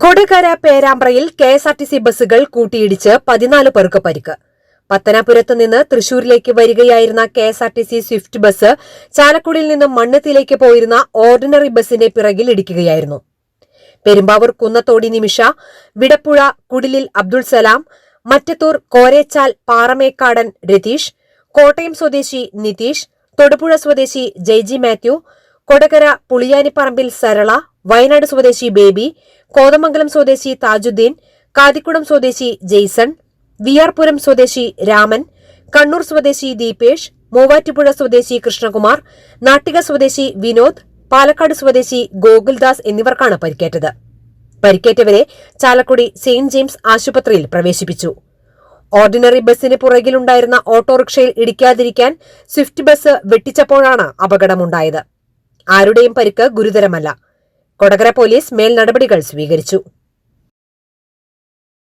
Kodakara പേരാമ്പ്രയിൽ K S R T C ബസ്സുകൾ കൂട്ടിയിടിച്ച് പതിനാല് പേർക്ക് പരിക്ക്. പത്തനാപുരത്ത് നിന്ന് തൃശൂരിലേക്ക് വരികയായിരുന്ന K S R T C swift bus ചാലക്കുടിയിൽ നിന്ന് മണ്ണത്തിലേക്ക് പോയിരുന്ന ഓർഡിനറി ബസിന്റെ പിറകിൽ ഇടിക്കുകയായിരുന്നു. പെരുമ്പാവൂർ കുന്നത്തോടി നിമിഷ വിടപ്പുഴ കുടിലിൽ അബ്ദുൾ സലാം മറ്റത്തൂർ കോരേച്ചാൽ പാറമേക്കാടൻ രതീഷ് കോട്ടയം സ്വദേശി നിതീഷ് തൊടുപുഴ സ്വദേശി ജയ്ജി മാത്യു കൊടകര പുളിയാനിപ്പറമ്പിൽ സരള വയനാട് സ്വദേശി ബേബി കോതമംഗലം സ്വദേശി താജുദ്ദീൻ കാതിക്കുളം സ്വദേശി ജെയ്സൺ വിയാർപുരം സ്വദേശി രാമൻ കണ്ണൂർ സ്വദേശി ദീപേഷ് മൂവാറ്റുപുഴ സ്വദേശി കൃഷ്ണകുമാർ നാട്ടിക സ്വദേശി വിനോദ് പാലക്കാട് സ്വദേശി ഗോകുൽദാസ് എന്നിവർക്കാണ് പരിക്കേറ്റത്. പരിക്കേറ്റവരെ ചാലക്കുടി സെയിന്റ് ജെയിംസ് ആശുപത്രിയിൽ പ്രവേശിപ്പിച്ചു. ഓർഡിനറി ബസിന് പുറകിലുണ്ടായിരുന്ന ഓട്ടോറിക്ഷയിൽ ഇടിക്കാതിരിക്കാൻ സ്വിഫ്റ്റ് ബസ് വെട്ടിച്ചപ്പോഴാണ് അപകടമുണ്ടായത്. ആരുടെയും പരിക്ക് ഗുരുതരമല്ല. കൊടകര പോലീസ് മേൽ നടപടികൾ സ്വീകരിച്ചു.